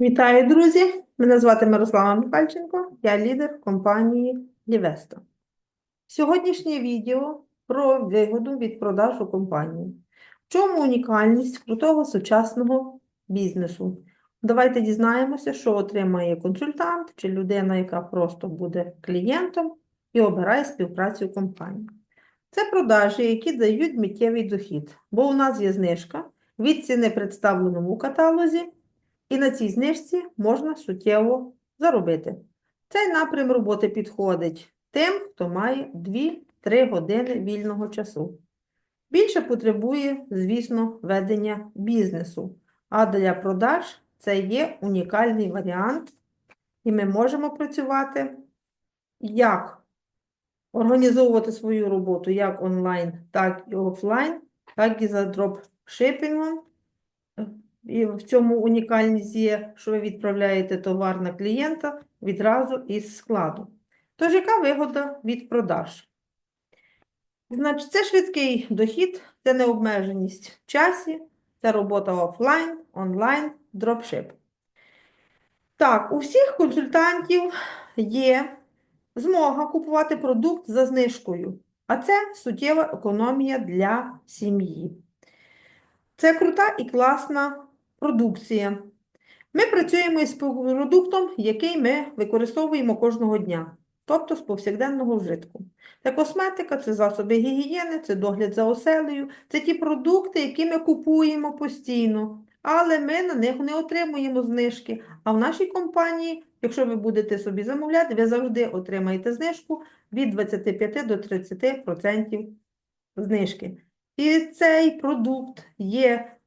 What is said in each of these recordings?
Вітаю, друзі! Мене звати Мирослава Михальченко, я лідер компанії Лівесто. Сьогоднішнє відео про вигоду від продажу компанії. В чому унікальність крутого сучасного бізнесу? Давайте дізнаємося, що отримає консультант чи людина, яка просто буде клієнтом і обирає співпрацю компанії. Це продажі, які дають миттєвий дохід, бо у нас є знижка від ціни, представленому у каталозі, і на цій знижці можна суттєво заробити. Цей напрям роботи підходить тим, хто має 2-3 години вільного часу. Більше потребує, звісно, ведення бізнесу, а для продаж це є унікальний варіант, і ми можемо працювати як організовувати свою роботу як онлайн, так і офлайн, так і за дропшипінгом. І в цьому унікальність є, що ви відправляєте товар на клієнта відразу із складу. Тож, яка вигода від продаж? Значить, це швидкий дохід, це необмеженість в часі, це робота офлайн, онлайн, дропшип. Так, у всіх консультантів є змога купувати продукт за знижкою, а це суттєва економія для сім'ї. Це крута і класна продукція. Ми працюємо із продуктом, який ми використовуємо кожного дня, тобто з повсякденного вжитку. Це косметика, це засоби гігієни, це догляд за оселею, це ті продукти, які ми купуємо постійно, але ми на них не отримуємо знижки. А в нашій компанії, якщо ви будете собі замовляти, ви завжди отримаєте знижку від 25 до 30% знижки. І цей продукт є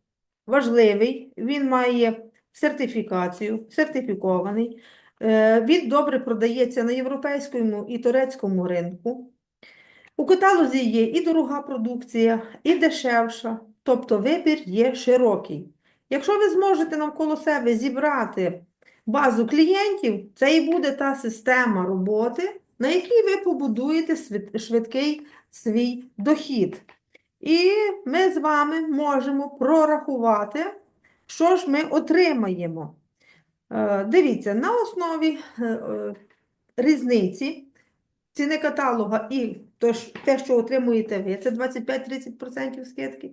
важливий, він має сертифікацію, сертифікований. Е, Він добре продається на європейському і турецькому ринку. У каталозі є і дорога продукція, і дешевша, тобто вибір є широкий. Якщо ви зможете навколо себе зібрати базу клієнтів, це і буде та система роботи, на якій ви побудуєте швидкий свій дохід. І ми з вами можемо прорахувати, що ж ми отримаємо. Е, Дивіться, на основі е, е, різниці ціни каталога і те, що отримуєте ви, це 25-30% скидки.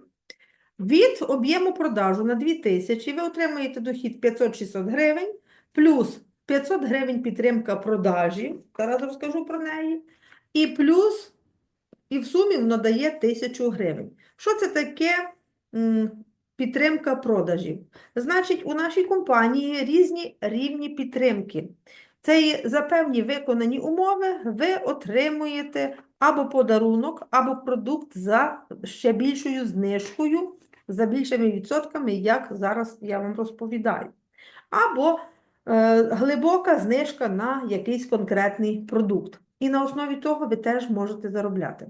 Від об'єму продажу на 2000 ви отримуєте дохід 500-600 гривень, плюс 500 гривень підтримка продажі, зараз розкажу про неї, і плюс і в сумі воно дає 1000 гривень. Що це таке підтримка продажів? Значить, у нашій компанії різні рівні підтримки. Це за певні виконані умови ви отримуєте або подарунок, або продукт за ще більшою знижкою, за більшими відсотками, як зараз я вам розповідаю. Або е, глибока знижка на якийсь конкретний продукт. І на основі того ви теж можете заробляти.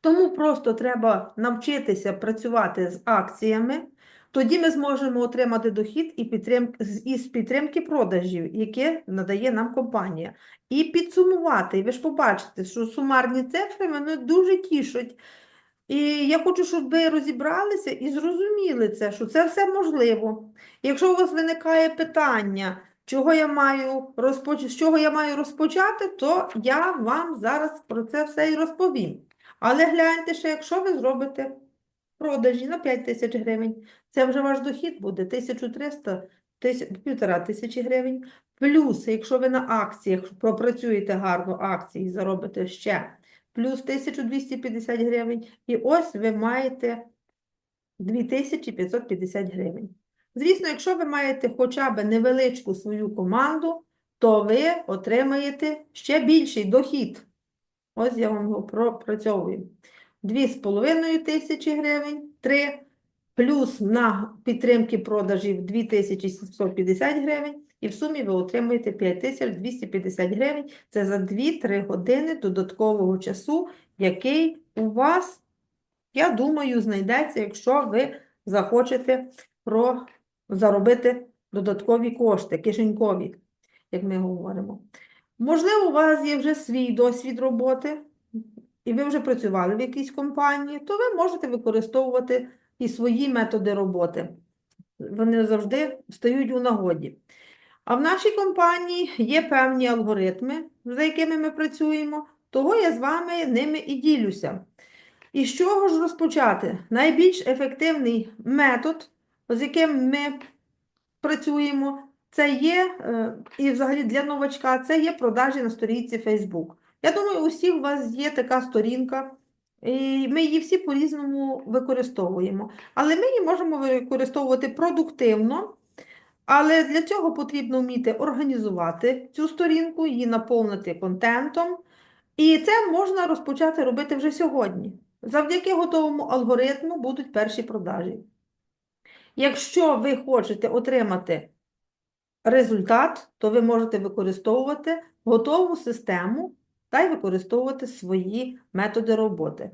Тому просто треба навчитися працювати з акціями, тоді ми зможемо отримати дохід і підтрим... з- із підтримки продажів, яке надає нам компанія. І підсумувати. Ви ж побачите, що сумарні цифри мене дуже тішать. І я хочу, щоб ви розібралися і зрозуміли це, що це все можливо. Якщо у вас виникає питання, чого я маю розпоч... з чого я маю розпочати, то я вам зараз про це все і розповім. Але гляньте ще, якщо ви зробите продажі на 5 тисяч гривень, це вже ваш дохід буде 1300, півтора тисячі гривень. Плюс, якщо ви на акціях пропрацюєте гарно акції і заробите ще, плюс 1250 гривень. І ось ви маєте 2550 гривень. Звісно, якщо ви маєте хоча б невеличку свою команду, то ви отримаєте ще більший дохід. Ось я вам його пропрацьовую. 2,5 тисячі гривень, 3, плюс на підтримки продажів 2750 гривень, і в сумі ви отримуєте 5250 гривень. Це за 2-3 години додаткового часу, який у вас, я думаю, знайдеться, якщо ви захочете про заробити додаткові кошти, кишенькові, як ми говоримо. Можливо, у вас є вже свій досвід роботи, і ви вже працювали в якійсь компанії, то ви можете використовувати і свої методи роботи. вони завжди стають у нагоді. А в нашій компанії є певні алгоритми, за якими ми працюємо, того я з вами ними і ділюся. І з чого ж розпочати? Найбільш ефективний метод, з яким ми працюємо, це є, е, і взагалі для новачка, це є продажі на сторінці Facebook. Я думаю, у всіх у вас є така сторінка, і ми її всі по-різному використовуємо. Але ми її можемо використовувати продуктивно, але для цього потрібно вміти організувати цю сторінку, її наповнити контентом. І це можна розпочати робити вже сьогодні. Завдяки готовому алгоритму будуть перші продажі. Якщо ви хочете отримати результат, то ви можете використовувати готову систему та й використовувати свої методи роботи.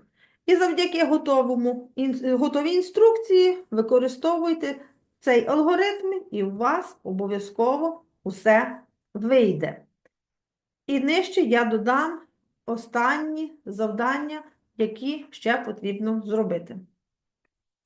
І завдяки готовому, готовій інструкції використовуйте цей алгоритм, і у вас обов'язково усе вийде. І нижче я додам останні завдання, які ще потрібно зробити.